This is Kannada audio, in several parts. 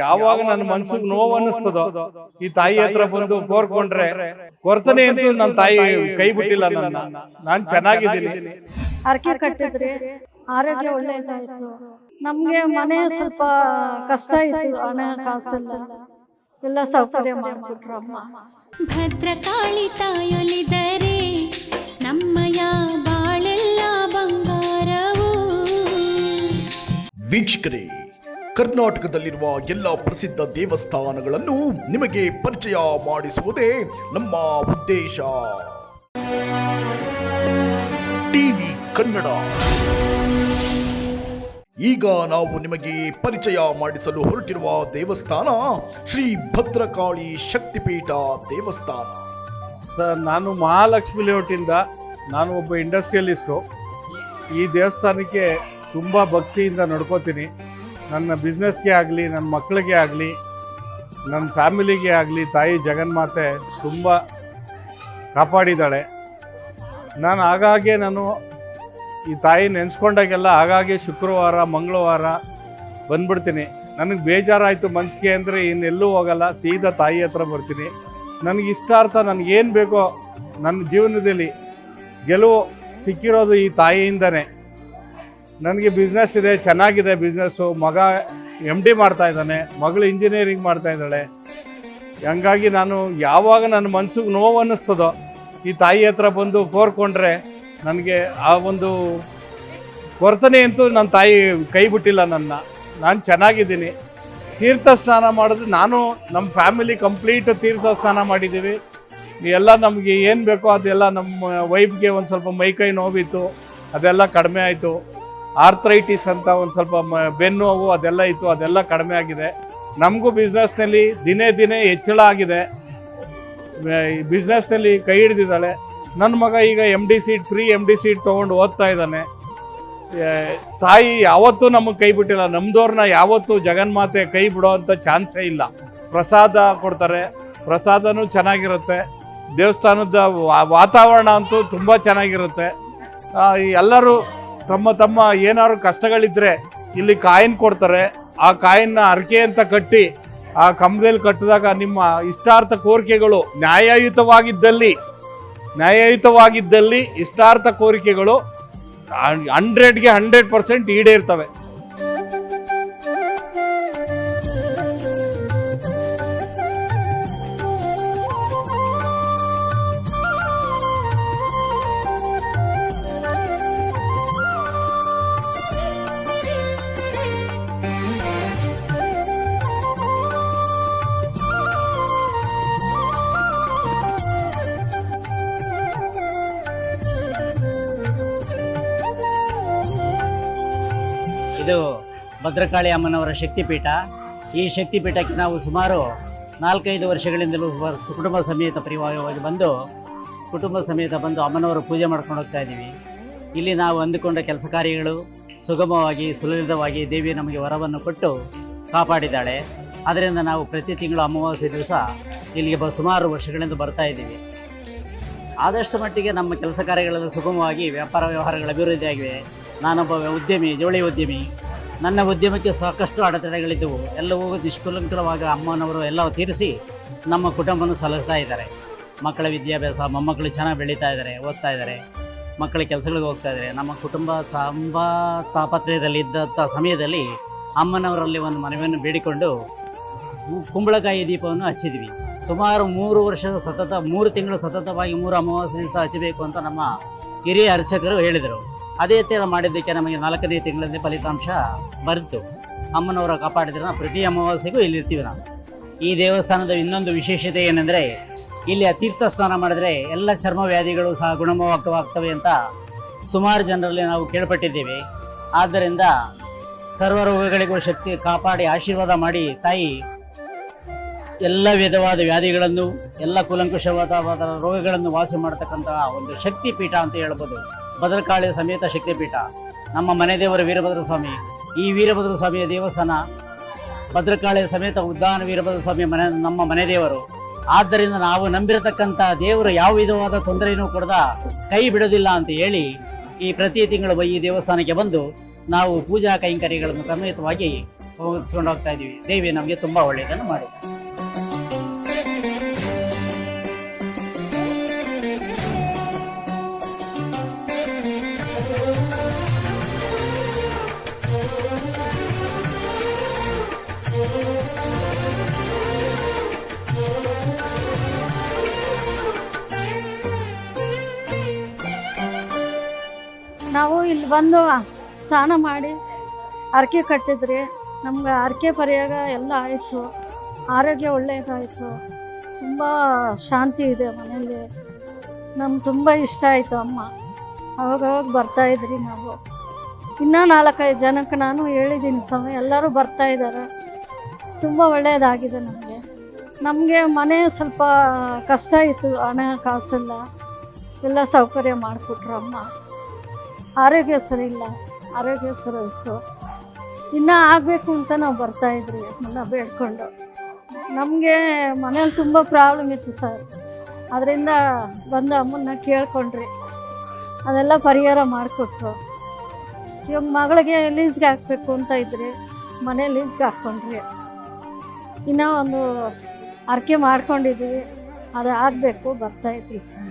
ಯಾವಾಗ ನನ್ನ ಮನ್ಸಿಗೆ ನೋವು ಅನ್ನಿಸ್ತದೋ ಈ ತಾಯಿ ಹತ್ರ ಬಂದು ಕೋರ್ಕೊಂಡ್ರೆ ಕೊರ್ತನೆ ಅಂತ ನನ್ನ ತಾಯಿ ಕೈ ಬಿಟ್ಟಿಲ್ಲ ನನ್ನ. ನಾನ್ ಚೆನ್ನಾಗಿದ್ದೀನಿ. ಹರಕೆ ಕಟ್ಟಿದ್ರಿ ಆರೋಗ್ಯ ಒಳ್ಳೇದಾಯ್ತು ನಮ್ಗೆ ಮನೆ ಸ್ವಲ್ಪ ಕಷ್ಟ ಇತ್ತು ಹಣ ಕಾಸೆಲ್ಲ. ಎಲ್ಲ ಸೌಕರ್ಯ ಮಾಡ್ಬಿಟ್ರು ಅಮ್ಮ. ಭದ್ರಕಾಳಿ ತಾಯೊಲಿದರೆ ನಮ್ಮಯ ಬಾಳೆಲ್ಲ ಬಂಗಾರವು. ವೀಕ್ಷಕರೇ ಕರ್ನಾಟಕದಲ್ಲಿರುವ ಎಲ್ಲ ಪ್ರಸಿದ್ಧ ದೇವಸ್ಥಾನಗಳನ್ನು ನಿಮಗೆ ಪರಿಚಯ ಮಾಡಿಸುವುದೇ ನಮ್ಮ ಉದ್ದೇಶ. ಟಿವಿ ಕನ್ನಡ. ಈಗ ನಾವು ನಿಮಗೆ ಪರಿಚಯ ಮಾಡಿಸಲು ಹೊರಟಿರುವ ದೇವಸ್ಥಾನ ಶ್ರೀ ಭದ್ರಕಾಳಿ ಶಕ್ತಿಪೀಠ ದೇವಸ್ಥಾನ. ಸರ್, ನಾನು ಮಹಾಲಕ್ಷ್ಮಿ ಲೇಔಟಿಂದ ನಾನು ಒಬ್ಬ ಇಂಡಸ್ಟ್ರಿಯಲಿಸ್ಟು ಈ ದೇವಸ್ಥಾನಕ್ಕೆ ತುಂಬ ಭಕ್ತಿಯಿಂದ ನಡ್ಕೋತೀನಿ. ನನ್ನ ಬಿಸ್ನೆಸ್ಗೆ ಆಗಲಿ ನನ್ನ ಮಕ್ಕಳಿಗೆ ಆಗಲಿ ನನ್ನ ಫ್ಯಾಮಿಲಿಗೆ ಆಗಲಿ, ತಾಯಿ ಜಗನ್ಮಾತೆ ತುಂಬ ಕಾಪಾಡಿದ್ದಾಳೆ. ನಾನು ಆಗಾಗ್ಗೆ ನಾನು ಈ ತಾಯಿ ನೆನೆಸ್ಕೊಂಡಾಗೆಲ್ಲ ಆಗಾಗ್ಗೆ ಶುಕ್ರವಾರ, ಮಂಗಳವಾರ ಬಂದ್ಬಿಡ್ತೀನಿ. ನನಗೆ ಬೇಜಾರಾಯಿತು ಮನಸ್ಸಿಗೆ ಅಂದರೆ ಇನ್ನೆಲ್ಲೂ ಹೋಗಲ್ಲ, ಸೀದಾ ತಾಯಿ ಹತ್ರ ಬರ್ತೀನಿ. ನನಗೆ ಇಷ್ಟಾರ್ಥ ನನಗೇನು ಬೇಕೋ, ನನ್ನ ಜೀವನದಲ್ಲಿ ಗೆಲುವು ಸಿಕ್ಕಿರೋದು ಈ ತಾಯಿಯಿಂದನೇ. ನನಗೆ ಬಿಸ್ನೆಸ್ ಇದೆ, ಚೆನ್ನಾಗಿದೆ ಬಿಸ್ನೆಸ್ಸು ಮಗ ಎಂ ಡಿ ಮಾಡ್ತಾ ಇದ್ದಾನೆ, ಮಗಳು ಇಂಜಿನಿಯರಿಂಗ್ ಮಾಡ್ತಾ ಇದ್ದಾಳೆ. ಹಂಗಾಗಿ ನಾನು ಯಾವಾಗ ನನ್ನ ಮನಸ್ಸಿಗೆ ನೋವು ಅನ್ನಿಸ್ತದೋ, ಈ ತಾಯಿ ಹತ್ರ ಬಂದು ಕೋರ್ಕೊಂಡ್ರೆ ನನಗೆ ಆ ಒಂದು ವರ್ತನೆ ಅಂತೂ ನನ್ನ ತಾಯಿ ಕೈ ಬಿಟ್ಟಿಲ್ಲ ನನ್ನ. ನಾನು ಚೆನ್ನಾಗಿದ್ದೀನಿ. ತೀರ್ಥ ಸ್ನಾನ ಮಾಡಿದ್ರೆ ನಾನು ನಮ್ಮ ಫ್ಯಾಮಿಲಿ ಕಂಪ್ಲೀಟ್ ತೀರ್ಥ ಸ್ನಾನ ಮಾಡಿದ್ದೀವಿ. ಎಲ್ಲ ನಮಗೆ ಏನು ಬೇಕೋ ಅದೆಲ್ಲ ನಮ್ಮ ವೈಫ್ಗೆ ಒಂದು ಸ್ವಲ್ಪ ಮೈಕೈ ನೋವಿತ್ತು, ಅದೆಲ್ಲ ಕಡಿಮೆ ಆಯಿತು. ಆರ್ಥರೈಟಿಸ್ ಅಂತ ಒಂದು ಸ್ವಲ್ಪ ಬೆನ್ನು ನೋವು ಅದೆಲ್ಲ ಇತ್ತು, ಅದೆಲ್ಲ ಕಡಿಮೆ ಆಗಿದೆ. ನಮಗೂ ಬಿಸ್ನೆಸ್ನಲ್ಲಿ ದಿನೇ ದಿನೇ ಹೆಚ್ಚಳ ಆಗಿದೆ. ಬಿಸ್ನೆಸ್ನಲ್ಲಿ ಕೈ ಹಿಡಿದಿದ್ದಾಳೆ. ನನ್ನ ಮಗ ಈಗ M D seat free M D seat ತೊಗೊಂಡು ಓದ್ತಾ ಇದ್ದಾನೆ. ತಾಯಿ ಯಾವತ್ತೂ ನಮಗೆ ಕೈ ಬಿಟ್ಟಿಲ್ಲ. ನಮ್ಮದವ್ರನ್ನ ಯಾವತ್ತೂ ಜಗನ್ಮಾತೆ ಕೈ ಬಿಡೋ ಚಾನ್ಸೇ ಇಲ್ಲ. ಪ್ರಸಾದ ಕೊಡ್ತಾರೆ. ಪ್ರಸಾದನೂ ಚೆನ್ನಾಗಿರುತ್ತೆ. ದೇವಸ್ಥಾನದ ವಾತಾವರಣ ಅಂತೂ ತುಂಬ ಚೆನ್ನಾಗಿರುತ್ತೆ. ಎಲ್ಲರೂ ತಮ್ಮ ತಮ್ಮ ಏನಾದ್ರು ಕಷ್ಟಗಳಿದ್ರೆ ಇಲ್ಲಿ ಕಾಯಿನ್ ಕೊಡ್ತಾರೆ. ಆ ಕಾಯಿನ್ನ ಅರ್ಕೆ ಅಂತ ಕಟ್ಟಿ ಆ ಕಂಬದಲ್ಲಿ ಕಟ್ಟಿದಾಗ ನಿಮ್ಮ ಇಷ್ಟಾರ್ಥ ಕೋರಿಕೆಗಳು ನ್ಯಾಯಯುತವಾಗಿದ್ದಲ್ಲಿ ನ್ಯಾಯಯುತವಾಗಿದ್ದಲ್ಲಿ ಇಷ್ಟಾರ್ಥ ಕೋರಿಕೆಗಳು ಹಂಡ್ರೆಡ್ಗೆ ಹಂಡ್ರೆಡ್ ಪರ್ಸೆಂಟ್ ಈಡೇರ್ತವೆ. ಭದ್ರಕಾಳಿ ಅಮ್ಮನವರ ಶಕ್ತಿಪೀಠ. ಈ ಶಕ್ತಿಪೀಠಕ್ಕೆ ನಾವು ಸುಮಾರು ನಾಲ್ಕೈದು ವರ್ಷಗಳಿಂದಲೂ ಕುಟುಂಬ ಸಮೇತ ಪರಿವಾರವಾಗಿ ಬಂದು, ಕುಟುಂಬ ಸಮೇತ ಬಂದು ಅಮ್ಮನವರ ಪೂಜೆ ಮಾಡ್ಕೊಂಡು ಹೋಗ್ತಾ ಇದ್ದೀವಿ. ಇಲ್ಲಿ ನಾವು ಅಂದುಕೊಂಡ ಕೆಲಸ ಕಾರ್ಯಗಳು ಸುಗಮವಾಗಿ, ಸುಲಲಿತವಾಗಿ ದೇವಿ ನಮಗೆ ವರವನ್ನು ಕೊಟ್ಟು ಕಾಪಾಡಿದ್ದಾಳೆ. ಅದರಿಂದ ನಾವು ಪ್ರತಿ ತಿಂಗಳು ಅಮಾವಾಸ್ಯೆ ದಿವಸ ಇಲ್ಲಿಗೆ ಬ, ಸುಮಾರು ವರ್ಷಗಳಿಂದ ಬರ್ತಾ ಇದ್ದೀವಿ. ಆದಷ್ಟು ಮಟ್ಟಿಗೆ ನಮ್ಮ ಕೆಲಸ ಕಾರ್ಯಗಳಲ್ಲಿ ಸುಗಮವಾಗಿ ವ್ಯಾಪಾರ ವ್ಯವಹಾರಗಳ ಅಭಿವೃದ್ಧಿಯಾಗಿವೆ ನಾನೊಬ್ಬ ಉದ್ಯಮಿ ಜೋಳಿ ಉದ್ಯಮಿ. ನನ್ನ ಉದ್ಯಮಕ್ಕೆ ಸಾಕಷ್ಟು ಅಡೆತಡೆಗಳಿದ್ದವು. ಎಲ್ಲವೂ ನಿಷ್ಕುಲಂಕರವಾಗಿ ಅಮ್ಮನವರು ಎಲ್ಲ ತೀರಿಸಿ ನಮ್ಮ ಕುಟುಂಬವನ್ನು ಸಲಹುತ್ತಾ ಇದ್ದಾರೆ. ಮಕ್ಕಳ ವಿದ್ಯಾಭ್ಯಾಸ, ಮೊಮ್ಮಕ್ಕಳು ಚೆನ್ನಾಗಿ ಬೆಳೀತಾ ಇದ್ದಾರೆ, ಓದ್ತಾ ಇದ್ದಾರೆ. ಮಕ್ಕಳ ಕೆಲಸಗಳಿಗೆ ಹೋಗ್ತಾ ಇದ್ದಾರೆ. ನಮ್ಮ ಕುಟುಂಬ ತುಂಬ ತಾಪತ್ರಯದಲ್ಲಿ ಇದ್ದಂಥ ಸಮಯದಲ್ಲಿ ಅಮ್ಮನವರಲ್ಲಿ ಒಂದು ಮನವಿಯನ್ನು ಬೇಡಿಕೊಂಡು ಕುಂಬಳಕಾಯಿ ದೀಪವನ್ನು ಹಚ್ಚಿದ್ವಿ. ಸುಮಾರು ಮೂರು ವರ್ಷದ ಸತತ, ಮೂರು ತಿಂಗಳು ಸತತವಾಗಿ ಮೂರು ಅಮಾವಾಸ್ಯೆ ದಿವಸ ಹಚ್ಚಬೇಕು ಅಂತ ನಮ್ಮ ಹಿರಿಯ ಅರ್ಚಕರು ಹೇಳಿದರು. ಅದೇ ಥರ ಮಾಡಿದ್ದಕ್ಕೆ ನಮಗೆ ನಾಲ್ಕನೇ ತಿಂಗಳಲ್ಲಿ ಫಲಿತಾಂಶ ಬಂತು ಅಮ್ಮನವರ ಕಾಪಾಡಿದ್ರೆ ನಾವು ಪ್ರತಿ ಅಮಾವಾಸ್ಯೆಗೂ ಇಲ್ಲಿರ್ತೀವಿ ನಾವು. ಈ ದೇವಸ್ಥಾನದ ಇನ್ನೊಂದು ವಿಶೇಷತೆ ಏನೆಂದರೆ, ಇಲ್ಲಿ ತೀರ್ಥ ಸ್ನಾನ ಮಾಡಿದ್ರೆ ಎಲ್ಲ ಚರ್ಮ ವ್ಯಾಧಿಗಳು ಸಹ ಗುಣಮುಖವಾಗ್ತವೆ ಅಂತ ಸುಮಾರು ಜನರಲ್ಲಿ ನಾವು ಕೇಳ್ಪಟ್ಟಿದ್ದೇವೆ. ಆದ್ದರಿಂದ ಸರ್ವ ರೋಗಗಳಿಗೂ ಶಕ್ತಿ ಕಾಪಾಡಿ ಆಶೀರ್ವಾದ ಮಾಡಿ ತಾಯಿ ಎಲ್ಲ ವಿಧವಾದ ವ್ಯಾಧಿಗಳನ್ನು, ಎಲ್ಲ ಕುಲಂಕುಷವಾದ ರೋಗಗಳನ್ನು ವಾಸಿ ಮಾಡತಕ್ಕಂತಹ ಒಂದು ಶಕ್ತಿ ಪೀಠ ಅಂತ ಹೇಳ್ಬೋದು. ಭದ್ರಕಾಳಿ ಸಮೇತ ಶಕ್ತಿಪೀಠ. ನಮ್ಮ ಮನೆ ದೇವರು ವೀರಭದ್ರ ಸ್ವಾಮಿ. ಈ ವೀರಭದ್ರ ಸ್ವಾಮಿಯ ದೇವಸ್ಥಾನ ಭದ್ರಕಾಳಿ ಸಮೇತ ಉದ್ದಾನ ವೀರಭದ್ರ ಸ್ವಾಮಿ ಮನೆ, ನಮ್ಮ ಮನೆ ದೇವರು. ಆದ್ದರಿಂದ ನಾವು ನಂಬಿರತಕ್ಕಂಥ ದೇವರು ಯಾವ ವಿಧವಾದ ತೊಂದರೆಯೂ ಕೊಡದ ಕೈ ಬಿಡೋದಿಲ್ಲ ಅಂತ ಹೇಳಿ ಈ ಪ್ರತಿ ತಿಂಗಳು ಈ ದೇವಸ್ಥಾನಕ್ಕೆ ಬಂದು ನಾವು ಪೂಜಾ ಕೈಂಕರ್ಯಗಳನ್ನು ಕ್ರಮಯುತವಾಗಿ ಹೋಗಿಸ್ಕೊಂಡು ಹೋಗ್ತಾ ಇದ್ದೀವಿ. ದೇವಿ ನಮಗೆ ತುಂಬ ಒಳ್ಳೆಯದನ್ನು ಮಾಡಿ ಬಂದು ಸ್ನಾನ ಮಾಡಿ ಹರಕೆ ಕಟ್ಟಿದ್ರಿ. ನಮ್ಗೆ ಹರಕೆ ಪರಿಯಾಗ ಎಲ್ಲ ಆಯಿತು. ಆರೋಗ್ಯ ಒಳ್ಳೆಯದಾಯಿತು ತುಂಬ ಶಾಂತಿ ಇದೆ ಮನೆಯಲ್ಲಿ. ನಮ್ಗೆ ತುಂಬ ಇಷ್ಟ ಆಯಿತು ಅಮ್ಮ. ಅವಾಗವಾಗ ಬರ್ತಾಯಿದ್ರಿ ನಾವು. ಇನ್ನೂ ನಾಲ್ಕೈದು ಜನಕ್ಕೆ ನಾನು ಹೇಳಿದ್ದೀನಿ ಸಮಯ ಎಲ್ಲರೂ ಬರ್ತಾ ಇದ್ದಾರೆ. ತುಂಬ ಒಳ್ಳೆಯದಾಗಿದೆ ನಮಗೆ. ನಮಗೆ ಮನೆ ಸ್ವಲ್ಪ ಕಷ್ಟ ಇತ್ತು, ಹಣ ಕಾಸೆಲ್ಲ. ಎಲ್ಲ ಸೌಕರ್ಯ ಮಾಡಿಕೊಟ್ರು ಅಮ್ಮ. ಆರೋಗ್ಯ ಸರಿ ಇಲ್ಲ, ಆರೋಗ್ಯ ಸರಿ ಇತ್ತು. ಇನ್ನೂ ಆಗಬೇಕು ಅಂತ ನಾವು ಬರ್ತಾ ಅದನ್ನ ಬೇಡ್ಕೊಂಡು. ನಮಗೆ ಮನೇಲಿ ತುಂಬ ಪ್ರಾಬ್ಲಮ್ ಇತ್ತು ಸರ್ ಅದರಿಂದ ಬಂದು ಅಮ್ಮನ್ನ ಕೇಳ್ಕೊಂಡ್ರಿ. ಅದೆಲ್ಲ ಪರಿಹಾರ ಮಾಡಿಕೊಟ್ರು. ಇವಾಗ ಮಗಳಿಗೆ ಲೀಸ್ಗೆ ಹಾಕಬೇಕು ಅಂತ ಇದ್ರಿ ಮನೆ ಲೀಸ್ಗೆ ಹಾಕ್ಕೊಂಡ್ರಿ ಇನ್ನೂ ಒಂದು ಅರ್ಕೆ ಮಾಡ್ಕೊಂಡಿದ್ವಿ, ಅದು ಆಗಬೇಕು, ಬರ್ತಾ ಇದ್ವಿ ಸರ್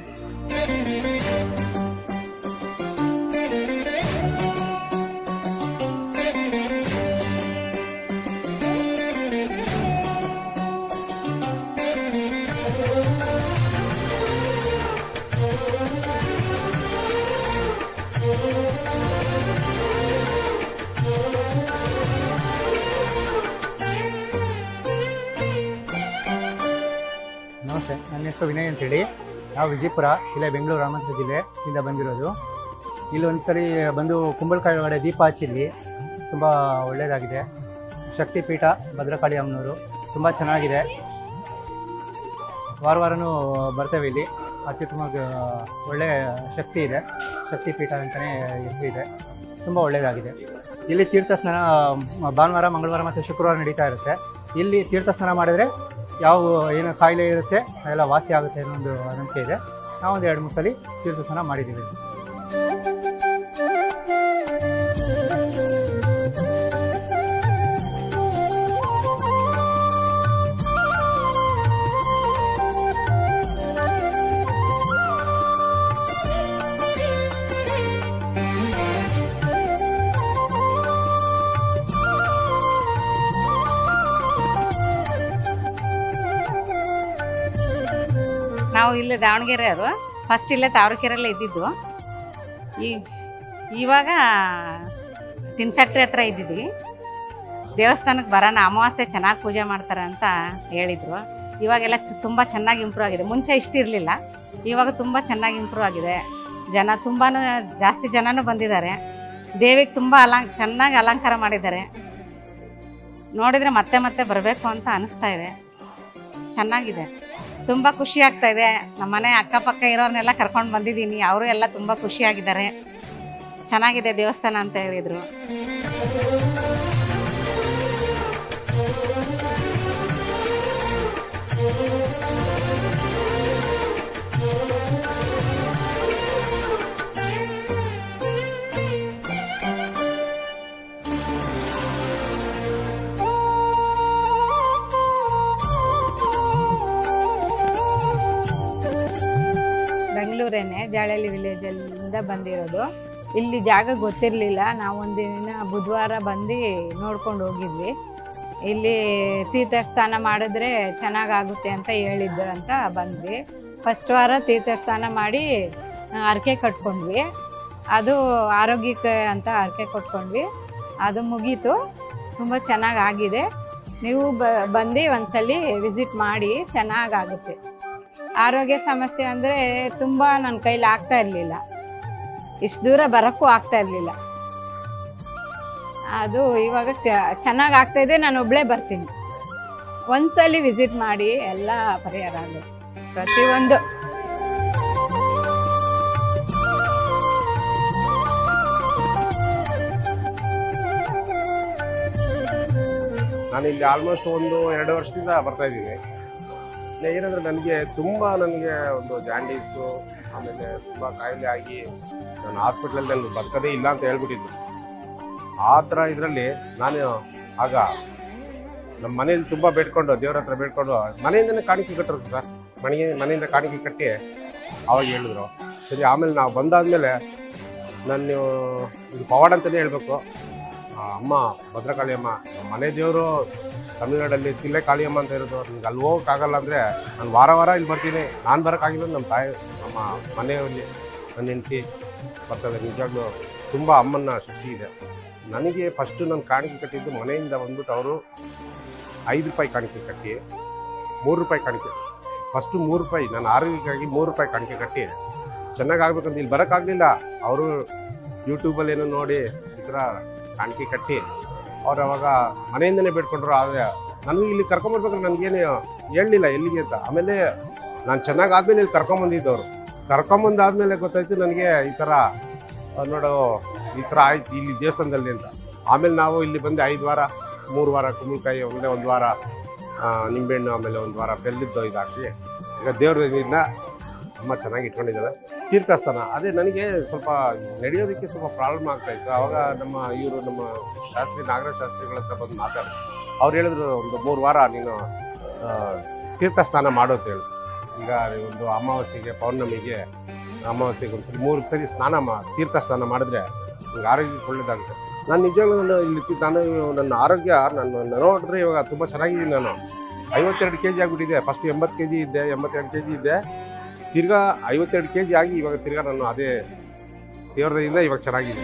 ವಿನಯ್ ಅಂತೇಳಿ ನಾವು ವಿಜಯಪುರ, ಇಲ್ಲೇ ಬೆಂಗಳೂರು ಗ್ರಾಮಾಂತರ ಜಿಲ್ಲೆ ಇಂದ ಬಂದಿರೋದು. ಇಲ್ಲಿ ಒಂದ್ಸರಿ ಬಂದು ಕುಂಬಳಕಾಯಿ ಒಳಗಡೆ ದೀಪ ಹಚ್ಚಿದ್ವಿ. ತುಂಬ ಒಳ್ಳೆಯದಾಗಿದೆ ಶಕ್ತಿಪೀಠ, ಭದ್ರಕಾಳಿ ಅಮ್ಮನವರು ತುಂಬ ಚೆನ್ನಾಗಿದೆ. ವಾರ ವಾರನೂ ಬರ್ತೇವೆ ಇಲ್ಲಿ. ಅತ್ಯುತ್ತಮ ಒಳ್ಳೆಯ ಶಕ್ತಿ ಇದೆ. ಶಕ್ತಿಪೀಠ ಅಂತಲೇ ಇದೆ. ತುಂಬ ಒಳ್ಳೆಯದಾಗಿದೆ ಇಲ್ಲಿ ತೀರ್ಥ ಸ್ನಾನ ಭಾನುವಾರ, ಮಂಗಳವಾರ ಮತ್ತು ಶುಕ್ರವಾರ ನಡೀತಾ ಇರುತ್ತೆ. ಇಲ್ಲಿ ತೀರ್ಥ ಸ್ನಾನ ಮಾಡಿದರೆ ಯಾವ ಏನು ಕಾಯಿಲೆ ಇರುತ್ತೆ ಅದೆಲ್ಲ ವಾಸಿ ಆಗುತ್ತೆ ಅನ್ನೋ ಒಂದು ನಂಬಿಕೆ ಇದೆ. ನಾವೊಂದು ಎರಡು ಮೂರು ಸಲ ತೀರ್ಥಸ್ನಾನ ಮಾಡಿದ್ದೀವಿ. ನಾವು ಇಲ್ಲಿ ದಾವಣಗೆರೆಯವರು. ಫಸ್ಟ್ ಇಲ್ಲೇ ತಾವರಕೆರೆಯಲ್ಲೇ ಇದ್ದಿದ್ದು. ಈ, ಇವಾಗ ಟಿನ್ ಫ್ಯಾಕ್ಟ್ರಿ ಹತ್ರ ಇದ್ದಿದ್ವಿ. ದೇವಸ್ಥಾನಕ್ಕೆ ಬರೋಣ, ಅಮಾವಾಸ್ಯೆ ಚೆನ್ನಾಗಿ ಪೂಜೆ ಮಾಡ್ತಾರೆ ಅಂತ ಹೇಳಿದರು. ಇವಾಗೆಲ್ಲ ತುಂಬ ಚೆನ್ನಾಗಿ ಇಂಪ್ರೂವ್ ಆಗಿದೆ. ಮುಂಚೆ ಇಷ್ಟಿರಲಿಲ್ಲ. ಇವಾಗ ತುಂಬ ಚೆನ್ನಾಗಿ ಇಂಪ್ರೂವ್ ಆಗಿದೆ. ಜನ ತುಂಬಾ ಜಾಸ್ತಿ ಜನನೂ ಬಂದಿದ್ದಾರೆ. ದೇವಿಗೆ ತುಂಬ ಅಲಂ, ಚೆನ್ನಾಗಿ ಅಲಂಕಾರ ಮಾಡಿದ್ದಾರೆ. ನೋಡಿದರೆ ಮತ್ತೆ ಮತ್ತೆ ಬರಬೇಕು ಅಂತ ಅನಿಸ್ತಾ ಇದೆ. ಚೆನ್ನಾಗಿದೆ. ತುಂಬ ಖುಷಿ ಆಗ್ತಾ ಇದೆ. ನಮ್ಮ ಮನೆ ಅಕ್ಕಪಕ್ಕ ಇರೋರ್ನೆಲ್ಲ ಕರ್ಕೊಂಡು ಬಂದಿದ್ದೀನಿ. ಅವರು ಎಲ್ಲ ತುಂಬ ಖುಷಿಯಾಗಿದ್ದಾರೆ. ಚೆನ್ನಾಗಿದೆ ದೇವಸ್ಥಾನ ಅಂತ ಹೇಳಿದರು. ಬೆಂಗಳೂರೇನೆ ವಿಲೇಜ್ ಅಲ್ಲಿಂದ ಬಂದಿರೋದು. ಇಲ್ಲಿ ಜಾಗ ಗೊತ್ತಿರಲಿಲ್ಲ. ನಾವು ದಿನ ಬುಧವಾರ ಬಂದು ನೋಡ್ಕೊಂಡು ಹೋಗಿದ್ವಿ. ಇಲ್ಲಿ ತೀರ್ಥಸ್ಥಾನ ಮಾಡಿದ್ರೆ ಚೆನ್ನಾಗಾಗುತ್ತೆ ಅಂತ ಹೇಳಿದ್ರು ಅಂತ ಬಂದ್ವಿ. ಫಸ್ಟ್ ವಾರ ತೀರ್ಥಸ್ಥಾನ ಮಾಡಿ ಹರಕೆ ಕಟ್ಕೊಂಡ್ವಿ. ಅದು ಆರೋಗ್ಯಕ್ಕೆ ಅಂತ ಹರಕೆ ಕೊಟ್ಕೊಂಡ್ವಿ. ಅದು ಮುಗೀತು. ತುಂಬ ಚೆನ್ನಾಗಿ ಆಗಿದೆ ನೀವು ಬ, ಬಂದು ಒಂದ್ಸಲಿ ವಿಸಿಟ್ ಮಾಡಿ, ಚೆನ್ನಾಗಾಗುತ್ತೆ. ಆರೋಗ್ಯ ಸಮಸ್ಯೆ ಅಂದರೆ ತುಂಬ ನನ್ನ ಕೈಲಿ ಆಗ್ತಾ ಇರಲಿಲ್ಲ. ಇಷ್ಟು ದೂರ ಬರೋಕ್ಕೂ ಆಗ್ತಾ ಇರಲಿಲ್ಲ. ಅದು ಇವಾಗ ಚೆನ್ನಾಗಿ ಆಗ್ತಾ ಇದೆ, ನಾನು ಒಬ್ಬಳೇ ಬರ್ತೀನಿ. ಒಂದ್ಸಲಿ ವಿಸಿಟ್ ಮಾಡಿ ಎಲ್ಲ ಪರಿಹಾರ ಆಗುತ್ತೆ ಪ್ರತಿಯೊಂದು. ಇಲ್ಲಿ ಆಲ್ಮೋಸ್ಟ್ ಒಂದು ಎರಡು ವರ್ಷದಿಂದ ಬರ್ತಾ ಇದ್ದೀನಿ. ಏನಂದ್ರೆ ನನಗೆ ತುಂಬ ನನಗೆ ಒಂದು ಜಾಂಡೀಸು ಆಮೇಲೆ ತುಂಬ ಕಾಯಿಲೆ ಆಗಿ ನಾನು ಹಾಸ್ಪಿಟ್ಲಲ್ಲಿ ನನಗೆ ಬದುಕದೇ ಇಲ್ಲ ಅಂತ ಹೇಳ್ಬಿಟ್ಟಿದ್ರು. ಆ ಥರ ಇದರಲ್ಲಿ ನಾನು ಆಗ ನಮ್ಮ ಮನೇಲಿ ತುಂಬ ಬೇಡ್ಕೊಂಡು, ದೇವ್ರ ಹತ್ರ ಬೇಡ್ಕೊಂಡು, ಮನೆಯಿಂದನೇ ಕಾಣಿಕೆ ಕಟ್ಟರು ಸರ್. ಮನೆಗೆ, ಮನೆಯಿಂದ ಕಾಣಿಕೆ ಕಟ್ಟಿ ಅವಾಗ ಹೇಳಿದ್ರು. ಸರಿ, ಆಮೇಲೆ ನಾವು ಬಂದಾದಮೇಲೆ ನಾನು ಇದು ಪವಾಡ ಅಂತಲೇ ಹೇಳಬೇಕು. ಅಮ್ಮ, ಭದ್ರಕಾಳಿ ಅಮ್ಮ, ನಮ್ಮ ಮನೆ ದೇವರು ತಮಿಳ್ನಾಡಲ್ಲಿ ತಿಲ್ಲೆ ಕಾಳಿಯಮ್ಮ ಅಂತ ಇರೋದು ನಿಮ್ಗೆ ಅಲ್ಲಿ ಹೋಗೋಕ್ಕಾಗಲ್ಲ ಅಂದರೆ ನಾನು ವಾರ ವಾರ ಇಲ್ಲಿ ಬರ್ತೀನಿ. ನಾನು ಬರೋಕ್ಕಾಗಿಲ್ಲ ನಮ್ಮ ತಾಯಿ, ನಮ್ಮ ಮನೆಯಲ್ಲಿ ನನ್ನ ಹೆಂಡತಿ ಬರ್ತದೆ ನಿಜವಾಗ್ಲೂ ತುಂಬ ಅಮ್ಮನ ಶಕ್ತಿ ಇದೆ. ನನಗೆ ಫಸ್ಟು ನಾನು ಕಾಣಿಕೆ ಕಟ್ಟಿದ್ದು ಮನೆಯಿಂದ ಬಂದ್ಬಿಟ್ಟು ಅವರು ಐದು ರೂಪಾಯಿ ಕಾಣಿಕೆ ಕಟ್ಟಿ, ಮೂರು ರೂಪಾಯಿ ಕಾಣಿಕೆ. ಫಸ್ಟು ಮೂರು ರೂಪಾಯಿ, ನಾನು ಆರೋಗ್ಯಕ್ಕಾಗಿ ಮೂರು ರೂಪಾಯಿ ಕಾಣಿಕೆ ಕಟ್ಟಿ. ಚೆನ್ನಾಗಿ ಆಗ್ಬೇಕಂತ ಇಲ್ಲಿ ಬರೋಕ್ಕಾಗಲಿಲ್ಲ ಅವರು ಯೂಟ್ಯೂಬಲ್ಲಿ ಏನೋ ನೋಡಿ ಈ ಥರ ಕಾಣಿಕೆ ಕಟ್ಟಿ. ಅವ್ರು ಅವಾಗ ಮನೆಯಿಂದನೇ ಬೇಡ್ಕೊಂಡ್ರು, ಆದರೆ ನನಗೆ ಇಲ್ಲಿ ಕರ್ಕೊಂಬರ್ಬೇಕಾದ್ರೆ ನನಗೇನು ಹೇಳಲಿಲ್ಲ ಎಲ್ಲಿಗೆ ಅಂತ. ಆಮೇಲೆ ನಾನು ಚೆನ್ನಾಗಿ ಆದಮೇಲೆ ಇಲ್ಲಿ ಕರ್ಕೊಂಬಂದಿದ್ದವ್ರು. ಕರ್ಕೊಂಬಂದಾದ್ಮೇಲೆ ಗೊತ್ತಾಯ್ತು ನನಗೆ ಈ ಥರ ನೋಡು, ಈ ಥರ ಆಯ್ತು ಇಲ್ಲಿ ದೇವಸ್ಥಾನದಲ್ಲಿ ಅಂತ. ಆಮೇಲೆ ನಾವು ಇಲ್ಲಿ ಬಂದು ಐದು ವಾರ, ಮೂರು ವಾರ ಕುಂಬಳಕಾಯಿ ಒಂದೇ ಒಂದು ವಾರ ನಿಂಬೆಹಣ್ಣು, ಆಮೇಲೆ ಒಂದು ವಾರ ಬೆಲ್ಲದ್ದು ಇದಾಕಿ ಈಗ ದೇವ್ರ ತುಂಬ ಚೆನ್ನಾಗಿ ಇಟ್ಕೊಂಡಿದ್ದಾರೆ. ತೀರ್ಥಸ್ಥಾನ. ಅದೇ ನನಗೆ ಸ್ವಲ್ಪ ನಡೆಯೋದಕ್ಕೆ ಸ್ವಲ್ಪ ಪ್ರಾಬ್ಲಮ್ ಆಗ್ತಾ ಇತ್ತು. ಆವಾಗ ನಮ್ಮ ಇವರು ನಮ್ಮ ಶಾಸ್ತ್ರಿ ನಾಗರ ಶಾಸ್ತ್ರಿಗಳ ಹತ್ರ ಬಂದು ಮಾತಾಡಿ, ಅವ್ರು ಹೇಳಿದ್ರು ಒಂದು ಮೂರು ವಾರ ನೀನು ತೀರ್ಥಸ್ನಾನ ಮಾಡೋದು ಹೇಳಿದ್ರು ಈಗ ಒಂದು ಅಮಾವಾಸ್ಯೆಗೆ, ಪೌರ್ಣಮಿಗೆ ಅಮಾವಾಸ್ಯೆಗೆ ಒಂದು ಸರಿ ಮೂರು ಸರಿ ಸ್ನಾನ ಮಾ ತೀರ್ಥ ಸ್ನಾನ ಮಾಡಿದ್ರೆ ನಿಮ್ಗೆ ಆರೋಗ್ಯಕ್ಕೆ ಒಳ್ಳೇದಾಗುತ್ತೆ. ನಾನು ನಿಜವಾಗ್ಲೂ ಇಲ್ಲಿ ನಾನು ನನ್ನ ಆರೋಗ್ಯ ನಾನು ನೋಡಿದ್ರೆ ಇವಾಗ ತುಂಬ ಚೆನ್ನಾಗಿದ್ದೀನಿ ನಾನು. ಐವತ್ತೆರಡು ಕೆ ಜಿ ಆಗಿಬಿಟ್ಟಿದೆ. ಫಸ್ಟ್ ಎಂಬತ್ತು ಕೆ ಜಿ ಇದ್ದೆ, ಎಂಬತ್ತೆರಡು ಕೆ ಜಿ ಇದ್ದೆ. ತಿರ್ಗಾ ಐವತ್ತೆರಡು ಕೆ ಜಿ ಆಗಿ ಇವಾಗ ತಿರ್ಗಾ ನಾನು ಅದೇ ದೇವ್ರದಿಂದ ಇವಾಗ ಚೆನ್ನಾಗಿದೆ.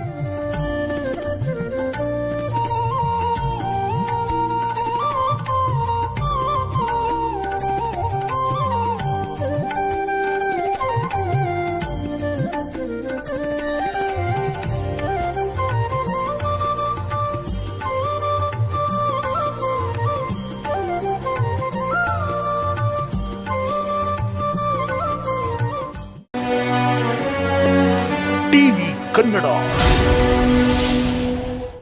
ಟಿವಿ ಕನ್ನಡ